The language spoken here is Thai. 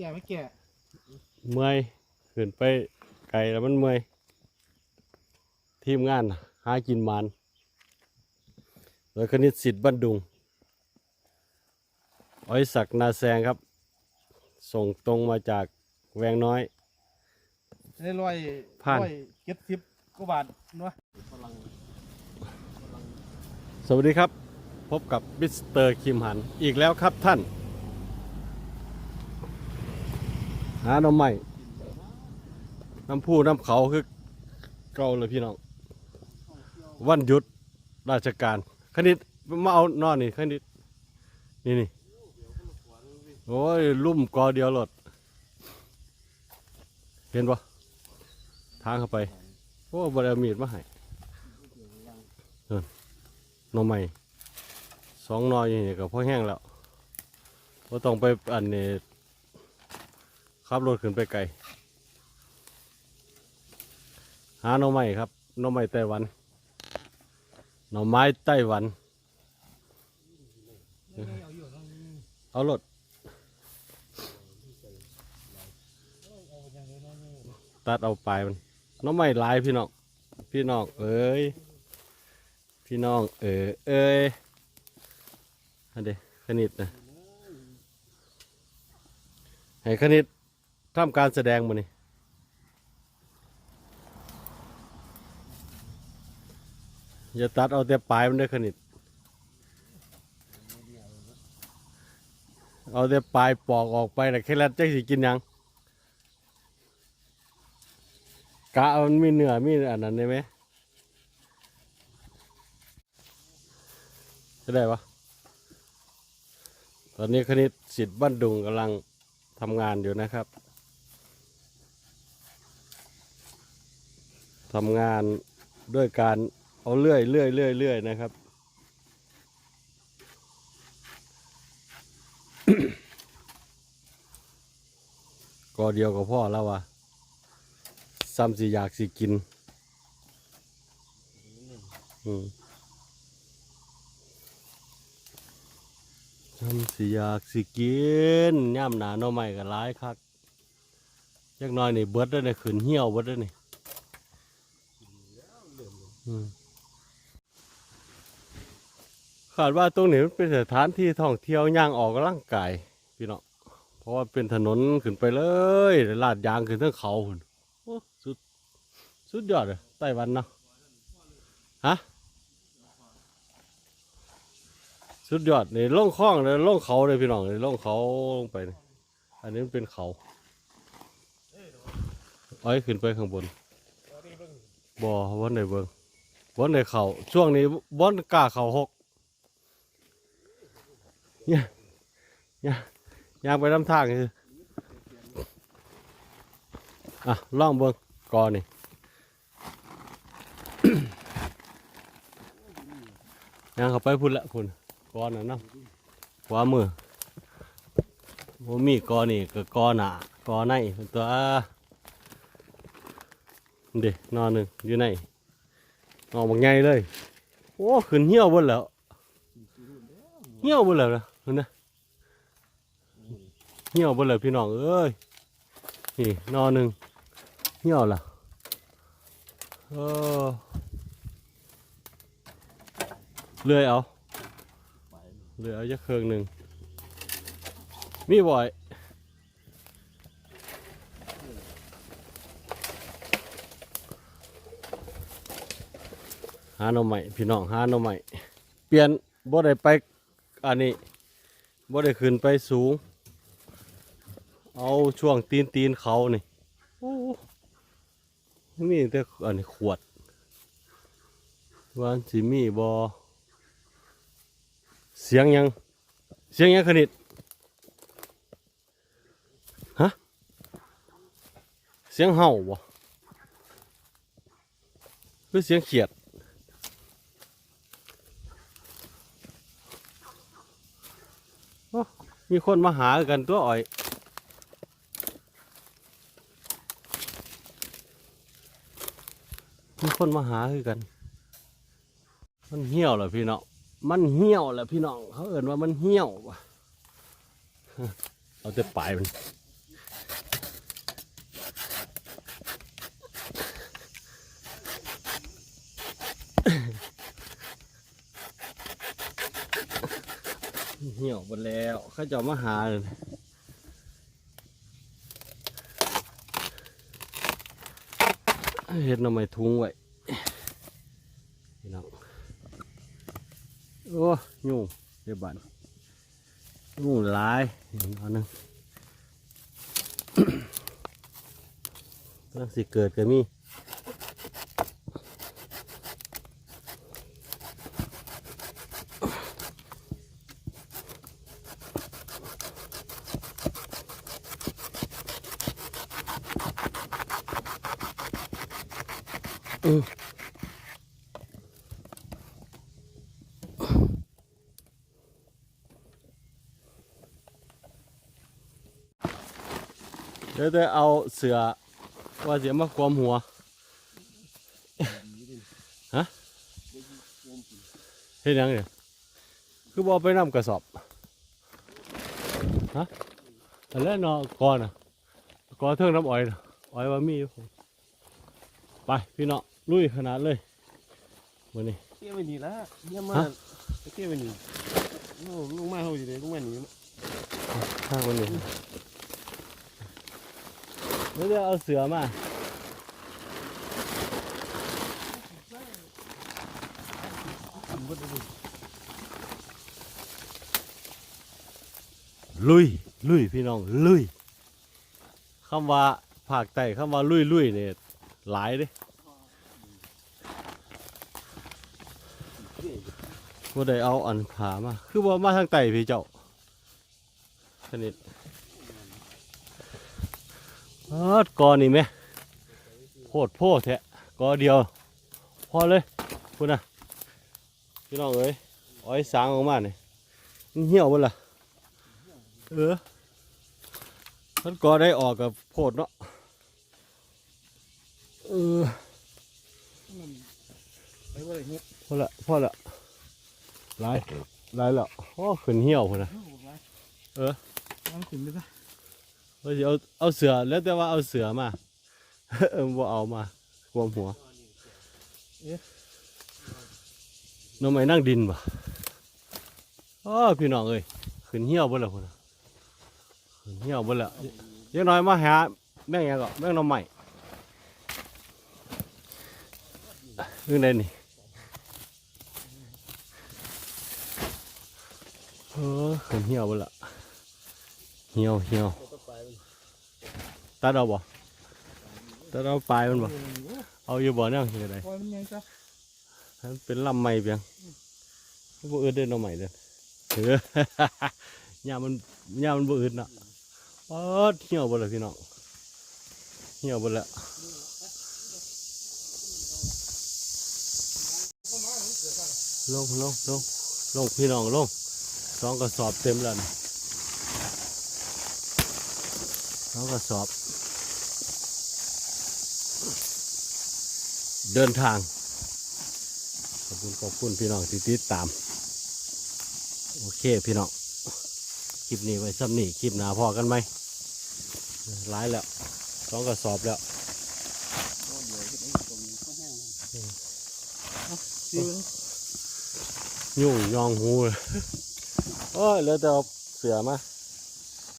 แก่ไม่แก่เมื่อยขึ้นไปไกลแล้วมันเมื่อยทีมงานหากินมันโดยคณิตสิทธิ์บ้านดุงอ้อยศักดิ์นาแซงครับ ส่งตรงมาจากแวงน้อย ได้ร้อยผ่าน ร้อยเจ็ดสิบกว่าบาทเนาะสวัสดีครับ พบกับมิสเตอร์คิมหันอีกแล้วครับท่าน หาหน้ำใหม่น้ำผู้น้ำเขาคือเก่าเลยพี่น้อง วันหยุดราชการคณิตมาเอานอนนี่คณิตนี่นี่โอ้ยลุ่มกอเดียวรถเห็นปะทางเข้าไปโอ้บริเมีดมาให้เออหน่อใหม่สองนออย่างนี้ก็พอแห้งแล้วก็ต้องไปอันนี้ ขับรถขึ้นไปไกล หาหน่อใหม่ครับหน่อใหม่ไต้หวันหน่อไม้ไต้หวัน เอารถตัดเอาปลายมันหน้องไม่ลายพี่น้อง พี่น้องเอ้ย พี่น้องเออเอ้ยอันเดคณิตนะให้คณิต ทำการแสดงมานี่อย่าตัดเอาแต่ปลายมันได้อคณิตเอาแต่ปลายปอกออกไปแต่แค่แล้วจะสิกินยังกะมันมีเนื้อมีอันนั้นได้ไหมจะได้ปะตอนนี้คณิตสิทธิ์บ้านดุงกำลังทำงานอยู่นะครับ ทำงานด้วยการเอาเลื่อยเลื่อยเลื่อยเลื่อยนะครับ ก็เดียวกับพ่อแล้ววะซ้ำสิอยากสิกินซ้ำสิอยากสิกินย่ำหนาหน่อไม้ก็ร้ายคักยักน้อยนี่เบิดได้ในขืนเหี่ยวเบิดได้นี่ อืมขาดว่าตรงนี้มันเป็นสถานที่ท่องเที่ยวย่างออกกำลังกายพี่น้องเพราะว่าเป็นถนนขึ้นไปเลยลาดยางขึ้นทั้งเขาหุ่นสุดสุดยอดเลยไต้หวันเนาะฮะสุดยอดในล่องคลองเลยล่องเขาเลยพี่น้องเลยล่องเขาลงไป อันนี้มันเป็นเขาเอ้อยขึ้นไปข้างบนบ่วันไหนเบิ่ง วนไหนเขาช่วงนี้วนกล้าเขาหกเนี่ยเนี่ยยางไปน้ำทางคืออะล่องเบิ้งกอนี่ยางเข้าไปพุ่นละพุ่นกอน่ะเนาะขวามือบ่มีกอนี่ก็กอหนากอในเป็นตัวเด็นอนหนึ่งอยู่ใน นอนบางไงเลย โอ้ขึ้นเหี่ยวบนแล้ว เหี่ยวบนแล้วนะเห็นนะเหี่ยวไปเลยพี่น้องเอ้ย นี่นอหนึ่งเหี่ยวล่ะเออเลื่อยเอาเลื่อยเอาจะเครื่องหนึ่งมีบ่อย หาหน่อใหม่พี่น้องหาหน่อใหม่เปลี่ยนบ่ได้ไปอันนี้บ่ได้ขึ้นไปสูง เอาช่วงตีนตีนเขานี่โอ้มีแต่อันนี้ขวดวานสิมีบอเสียงยัง เสียงยังขนิดฮะเสียงเห่าบ่หรือเสียงเขียด โอ้ มีคนมาหากันตัวอ่อย มีคนมาหาคือกัน มันเหี่ยวเหรอพี่น้อง มันเหี่ยวเหรอพี่น้อง เขาเอ่นว่ามันเหี่ยวว่ะ เอาแต่ปลายมัน เหี่ยวหมดแล้วเขาจะเอามาหาเลยเห็ดหน่อไม้ทุงไว้พี่น้องโอ้ยุ่งเดี๋ยวบันยุ่งหลายเห็นอันนึงกำลังสิเกิดก็มี เดี๋ยวจะเอาเสือว่าเสียมาความหัว ฮะเฮ็ดยังเนี่ยคือบอไปนำกระสอบ ฮะอันแรกเนาะก่อนอะก่อเทิงน้ำอ้อยน่ะอ้อยว่ามีอยู่ไปพี่เนาะ ลุยขนาดเลยวันนี้เที่ยวไปนี่ละเยี่ยมมาฮะกเที่ยวไปนี่โอ้ลุงมาเขาอยู่เลยลุงมาหนีข้างวันนี้เดี๋ยวจะเอาเสือมาลุยลุยพี่น้องลุยคำว่าภาคใต้คำว่าลุยลุยเนี่ยหลายเด้ ว่าได้เอาอันผามาคือว่ามาทางใต้พี่เจ้าสนิทเออกอนี่ไหมโพดโพดแทะกอเดียว พอเลยพูดนะพี่น้องเอ้ยเอ้อยสางออกมาเนี่ยมันเหี่ยวหมดละเออมันก็ได้ออกกับโพดเนาะเออไปว่าอะไรเงี้ยพอละพอละ หลายหลายแล้วโอ้ขึ้นเหี่ยวพุ่นนะเออน้ำขึ้นเลยซะว่าสิเอาเอาเสือแล้วแต่ว่าเอาเสือมา เออบ่เอามาความหัวน้องไม่นั่งดินบ่อ๋อพี่น้องเอ้ยขึ้นเหี่ยวบ่แล้วพุ่นน่ะขึ้นเหี่ยวบ่แล้วเดี๋ยังน้อยมาหาแม่งหยังก็แม่งหน้องใหม่เรื่องใดนี่ เออขึ้นเหี่ยวบ่ละเหี่ยวเหี่ยวตัดเอาบ่ตัดเอาปลายมันบ่เอาอยู่บ่เนี่ยยังไงปล่อยมันยังซะมันเป็นลำใหม่เพียงบ่อืดเด้อหน้องใหม่เด้อเออย่ามันย่ามันบ่อืดเนาะปอดเหี่ยวบ่ล่ะพี่น้องเหี่ยวบ่ละลงลงลงลงพี่น้องลง สองกระสอบเต็มแล้วนี่สองกระสอบ เดินทาง ขอบคุณขอบคุณพี่น้องที่ติดตาม โอเคพี่น้อง คลิปนี้ไว้ซ้ำนี่คลิปหนาพอกันไหมร้ายแล้วต้องกระสอบแล้วซิวยุ่งยองหูเลย โอ้ยเหลือแต่เอาเสือมา